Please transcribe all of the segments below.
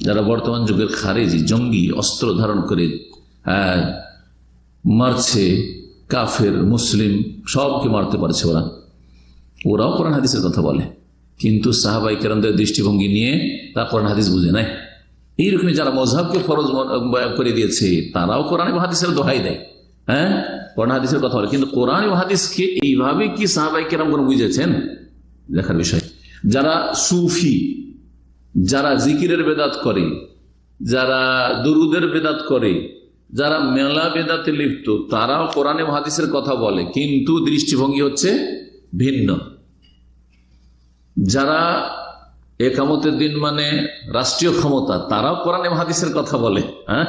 যারা বর্তমান যুগের খারেজি জঙ্গি অস্ত্র ধারণ করে আহ, মারছে কাফের মুসলিম সবকে মারতে পারছে ওরা। ওরাও কোরআন হাদিসের কথা বলে। কিন্তু সাহাবাই কেরামদের দৃষ্টিভঙ্গি নিয়ে তা কোরআন হাদিস বুঝে নেয় এইরকমই যারা মজাবকে ফরজ করে দিয়েছে তারাও কোরআন হাদিসের দোহাই দেয়। হ্যাঁ কোরআন হাদিসের কথা বলে। কিন্তু কোরআন হাদিসকে এইভাবে কি সাহাবাই কেরাম কোনো বুঝেছেন? দেখার বিষয়। যারা সুফি যারা জিকিরের বেদাত করে, যারা দুরুদের বেদাত করে, যারা মেলা বেদাতে লিপ্ত, তারাও কোরআনে এবং হাদিসের কথা বলে, কিন্তু দৃষ্টিভঙ্গি হচ্ছে ভিন্ন। যারা একামতের দিন মানে রাষ্ট্রীয় ক্ষমতা, তারাও কোরআনে এবং হাদিসের কথা বলে হ্যাঁ?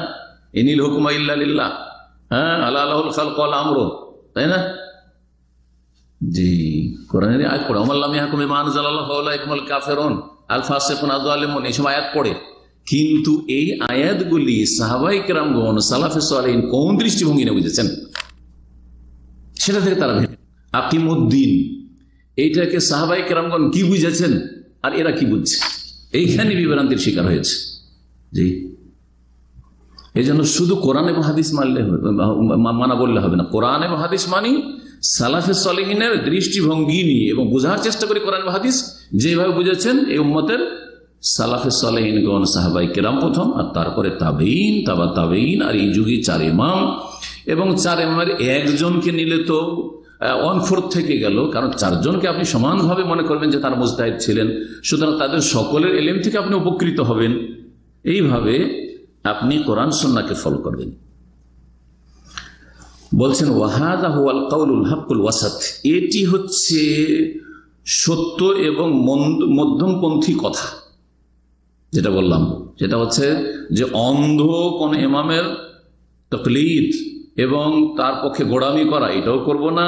ইনিল হুকুমা ইল্লাহ হ্যাঁ? আল্লাহ আল্লাহুল খালক আল আমর, তাই না? জি কোরআনের আয়াত পড়ে ইয়াকুম ইমান জালাল্লাহ ইকমাল কাফেরুন। আল ফাসিকুন আযালিমুন এই সব আয়াত পড়ে। কিন্তু এই আয়াতগুলি সাহাবাই কেরামগণ, সালাফে সালিহিন কোন দৃষ্টিভঙ্গি নিয়ে বুঝেছেন? সেটা থেকে তারা আকিমুদ্দিন, এইটাকে সাহাবাই কেরামগণ কি বুঝেছেন? আর এরা কি বুঝছে? এইখানে বিভ্রান্তির শিকার হয়েছে। জি। এই জন্য শুধু কোরআন এবং হাদিস মানলে মানা বললে হবে না। কোরআন এবং হাদিস মানি সালাফে সলিহিনের দৃষ্টিভঙ্গি নিয়ে এবং বোঝার চেষ্টা করি কোরআন হাদিস যেভাবে বুঝেছেন, এই উম্মতের সালাফে সলেহিনগণ, সাহাবাই কেরাম প্রথম, আর তারপরে তাবেইন তাবা তাবেইন আর এই যুগে চার ইমাম। এবং চার ইমামের একজনকে নিলে তো ওয়ান ফোর্থ থেকে গেল, কারণ চারজনকে আপনি সমানভাবে মনে করবেন যে তার মুস্তাহিদ ছিলেন। সুতরাং তাদের সকলের এলেম থেকে আপনি উপকৃত হবেন। এইভাবে আপনি কোরআন সন্নাকে ফলো করবেন। বলছেন, ওয়াহাদা হুয়াল কাউলুল হাক্কুল ওয়াসাত। এটি হচ্ছে সত্য এবং মধ্যমপন্থী কথা, যেটা বললাম। সেটা হচ্ছে যে অন্ধ কোন ইমামের তকলিদ এবং তার পক্ষে গোড়ামি করা, এটাও করব না।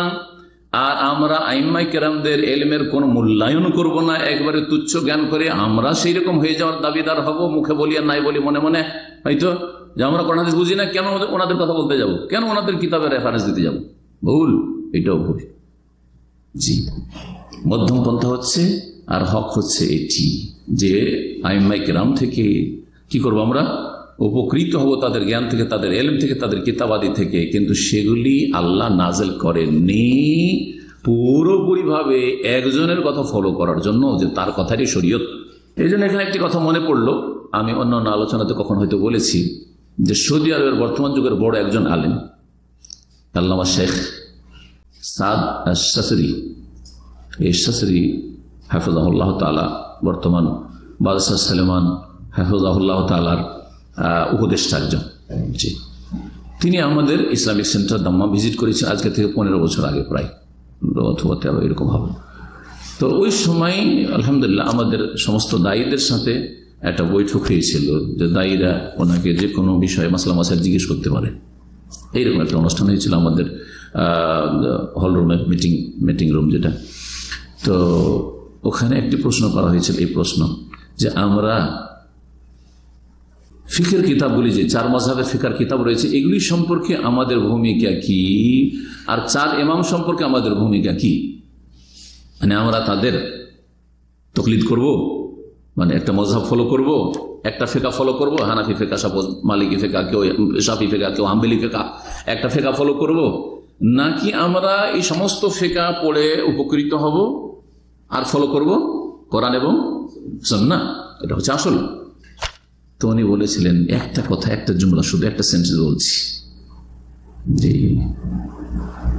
আর আমরা আইম্মাই কেরামদের এলমের কোনো মূল্যায়ন করব না। একবারে তুচ্ছ জ্ঞান করে আমরা সেই রকম হয়ে যাওয়ার দাবিদার হব, মুখে বলি আর নাই বলি মনে মনে, হয়তো? যে আমরা কোন বুঝি না, কেন ওনাদের কথা বলতে যাব? কেন ওনাদের কিতাবের রেফারেন্স দিতে যাব? ভুল, এটাও ভুল। জি। মধ্যম পন্থা হচ্ছে আর হক হচ্ছে এটি, যে আইম্মাই কেরাম থেকে কি করব আমরা? উপকৃত হব তাদের জ্ঞান থেকে, তাদের এলম থেকে, তাদের কিতাবাদি থেকে। কিন্তু সেগুলি আল্লাহ নাজেল করেননি পুরোপুরিভাবে একজনের কথা ফলো করার জন্য, যে তার কথারই শরীয়ত। এই জন্য এখানে একটি কথা মনে পড়ল। আমি অন্য অন্য আলোচনাতে কখন হয়তো বলেছি যে সৌদি আরবের বর্তমান যুগের বড় একজন আলেম, আল্লামা শেখ সাদ বর্তমান বাদশাহ সালেমান হাফিজাহুল্লাহ তালার উপদেষ্টা একজন তিনি আমাদের ইসলামিক সেন্টার দাম্মা ভিজিট করেছেন, আজকে থেকে পনেরো বছর আগে প্রায়। অথবা তেরো, এরকম হবে। তো ওই সময়, আলহামদুলিল্লাহ, আমাদের সমস্ত দায়ীদের সাথে একটা বৈঠক হয়েছিল যে দায়ীরা ওনাকে যে কোনো বিষয়ে মাসলা মাসাল জিজ্ঞেস করতে পারে। এইরকম একটা অনুষ্ঠান হয়েছিল আমাদের হল রুমে মিটিং মিটিং রুম যেটা। তো ওখানে একটি প্রশ্ন করা হয়েছিল, এই প্রশ্ন যে আমরা ফিকের কিতাবগুলি যে চার মজাবের ফিকার কিতাব রয়েছে, এগুলি সম্পর্কে আমাদের ভূমিকা কি? আর চার এমাম সম্পর্কে আমাদের ভূমিকা কি? মানে আমরা তাদের তকলিদ করব? মানে একটা মজাব ফলো করব? একটা ফেকা ফলো করব? হানাফি ফেকা, সাপোজ মালিকি ফেকা, কেউ সাফি ফেকা, কেউ হাম্বেলি ফেকা, একটা ফেকা ফলো করব? নাকি আমরা এই সমস্ত ফেকা পড়ে উপকৃত হব? আর ফলো করব? কোরআন এবং সন্না এটা হচ্ছে আসল। তো উনি বলেছিলেন, একটা কথা, একটা জুমলা, শুধু একটা সেন্টেন্স বলছি। যে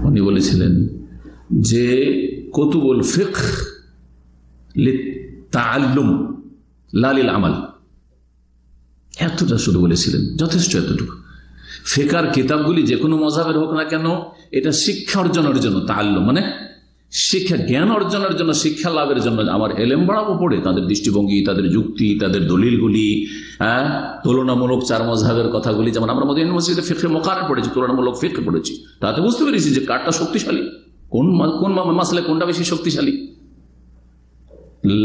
উনি বলেছিলেন যে, কতুবুল ফিক তাল্লুম লালিল আমাল। এতটা শুধু বলেছিলেন, যথেষ্ট এতটুকু। ফেকার কিতাবগুলি যে কোনো মজাবের হোক না কেন, এটা শিক্ষা অর্জনের জন্য তাল্লুম মানে শিক্ষা, জ্ঞান অর্জনের জন্য, শিক্ষা লাভের জন্য আমার এলেম বাড়াবো পড়ে, তাদের দৃষ্টিভঙ্গি, তাদের যুক্তি, তাদের দলিলগুলি হ্যাঁ তুলনামূলক চার মজাহের কথাগুলি, যেমন আমরা মদিন মসজিদে ফেকে মোকার পড়েছি, তুলনামূলক ফেকে পড়েছি, তাতে বুঝতে পেরেছি যে কারটা শক্তিশালী, কোন কোন মাসলে কোনটা বেশি শক্তিশালী।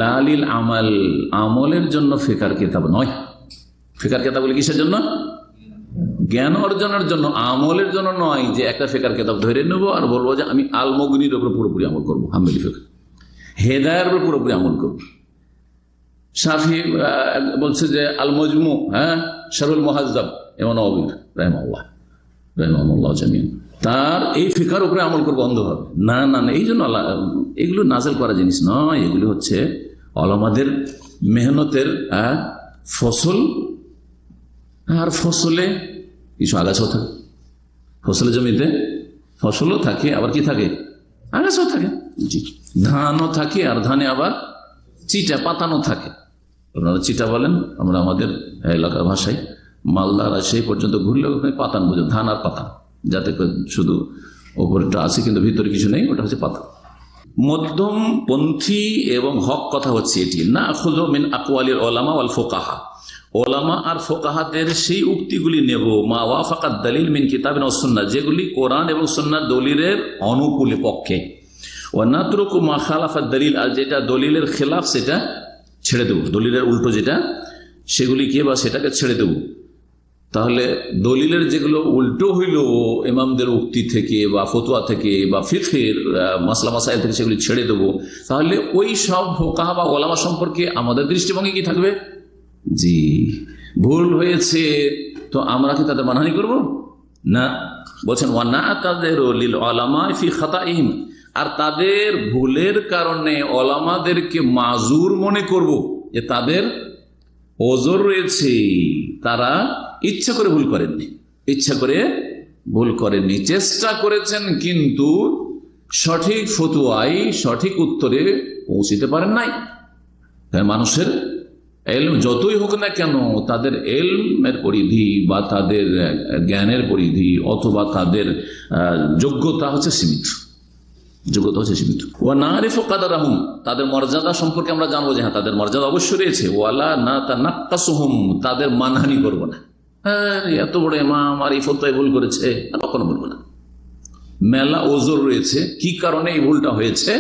লালিল আমাল, আমলের জন্য ফেকার কেতাব নয়। ফেকার কিতাবগুলি কিসের জন্য? জ্ঞান অর্জনের জন্য, আমলের জন্য নয় যে একটা ফেকার কেতাব ধরে নেব আর বলব যে আমি আলমগ্নির উপর পুরোপুরি আমল করব, হাম্বেলি ফেকার। হেদায়ের উপর পুরোপুরি আমল করব। সাফি বলছে যে আল মজমু হ্যাঁ শারুল মহাজাব এমন অবির রহমাল্লাহ রহমাল্লাহ জামিন। তার এই ফিকার উপরে আমল করব অন্ধভাবে। না না না, এই জন্য এগুলো নাজেল করা জিনিস নয়, এগুলো হচ্ছে অলমাদের মেহনতের ফসল। আর ফসলে কিছু আগাছাও থাকে। ফসলের জমিতে ফসলও থাকে, আবার কি থাকে? আগাছাও থাকে। ধানও থাকে, আর ধানে আবার চিটা, পাতানো থাকে। আপনারা চিটা বলেন, আমরা আমাদের এলাকার ভাষায় মালদার সেই পর্যন্ত ঘুরলে ওখানে পাতান বুঝো ধান আর পাতা যাতে শুধু ওপরটা আছে কিন্তু ভিতরে কিছু নেই, ওটা হচ্ছে পাতা মধ্যম পন্থী এবং হক কথা হচ্ছে এটি। না খুঁজো মিন আকওয়ালির ওলামা ওয়াল ফোকাহা। ওলামা আর ফোকাহাদের সেই উক্তিগুলি নেব, মা ওয়া ওয়াফাকাত দলিল মিন কিতাবিন ও সুন্নাহ, যেগুলি কোরআন এবং সুন্নাহ দলিলের অনুকূলে পক্ষে। ও নাতরুকু মা খালাফাত দলিল, আর যেটা দলিলের খেলাফ সেটা ছেড়ে দেবো, দলিলের উল্টো যেটা সেগুলিকে বা সেটাকে ছেড়ে দেবো। তাহলে দলিলের যেগুলো উল্টো হইল ইমামদের উক্তি থেকে বা ফতুয়া থেকে বা ফিফের মাসলা মাসাইল থেকে সেগুলি ছেড়ে দেবো, তাহলে ওই সব ফোকাহা বা ওলামা সম্পর্কে আমাদের দৃষ্টিভঙ্গি কি থাকবে? জি, ভুল হয়েছে, তো আমরা কি তাদের মানহানি করব? না। বলছেন, ওয়ানা তাদের লিল ওলামা ফি খাতা আর তাদের ভুলের কারণে ওলামাদেরকে মাজুর মনে করব। যে তাদের ওজোর রয়েছে। তারা ইচ্ছা করে ভুল করেননি। ইচ্ছা করে ভুল করেননি। চেষ্টা করেছেন, কিন্তু সঠিক ফতুয়াই সঠিক উত্তরে পৌঁছিতে পারেন নাই। মানুষের এলম যতই হোক না কেন, তাদের এলমের পরিধি বা তাদের জ্ঞানের পরিধি অথবা তাদের যোগ্যতা হচ্ছে সীমিত। যোগ্যতা হচ্ছে সীমিত। ও না রেফো কাদার আহম তাদের মর্যাদা সম্পর্কে আমরা জানব যে হ্যাঁ তাদের মর্যাদা অবশ্যই রয়েছে। ওয়ালা না তা নাক্কাসুহুম তাদের মানহানি করব না। হ্যাঁ এত বড় এমাম আর এই ফতোয় ভুল করেছে কখনো বলব না। মেলা ওজোর রয়েছে, কি কারণে এই ভুলটা হয়েছে?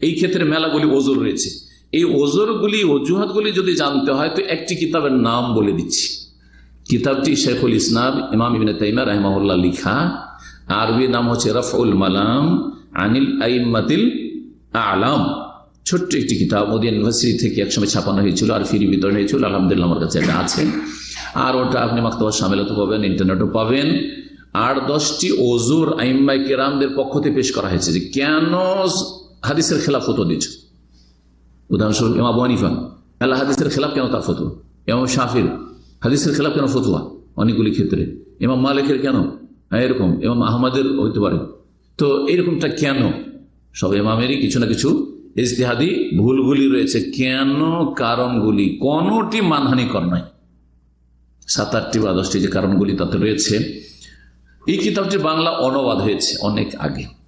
এই ক্ষেত্রে মেলাগুলি ওজোর রয়েছে। এই ওজোরগুলি, অজুহাতগুলি যদি জানতে হয়, তো একটি কিতাবের নাম বলে দিচ্ছি। কিতাবটি শেখুল ইসলাম, ইমাম ইবিন তাইমা রহমাউল্লাহ লিখা। আরবি নাম হচ্ছে রফউল মালাম আনিল আইমাতিল আলাম। ছোট্ট একটি কিতাব মোদী ইউনিভার্সিটি থেকে একসময় ছাপানো হয়েছিল, আর ফিরি বিতরণ হয়েছিল, আলহামদুলিল্লাহ আমার কাছে এটা আছে। আর ওটা আপনি মাক্তবা সামেলাতে পাবেন, ইন্টারনেটও পাবেন। আর দশটি ওজুর আইম্মাই কেরামদের পক্ষ থেকে পেশ করা হয়েছে যে কেন হাদিসের খেলাফ হতো দিচ্ছে উদাহরণস্বরূপ ইমাম আবু হানিফা, আল্লাহ হাদিসের খেলাফ কেন তার ফতুয়া? ইমাম শাফির হাদিসের খেলাফ কেন ফতুয়া? অনেকগুলি ক্ষেত্রে। ইমাম মালিকের কেন? হ্যাঁ এরকম। ইমাম আহমদের হইতে পারে। তো এরকমটা কেন? সব ইমামেরই কিছু না কিছু ইজতিহাদি ভুলগুলি রয়েছে। কেন কারণগুলি? কোনটি মানহানিকর নয় সাত আটটি বা দশটি যে কারণগুলি তাতে রয়েছে। এই কিতাবটি বাংলা অনুবাদ হয়েছে অনেক আগে।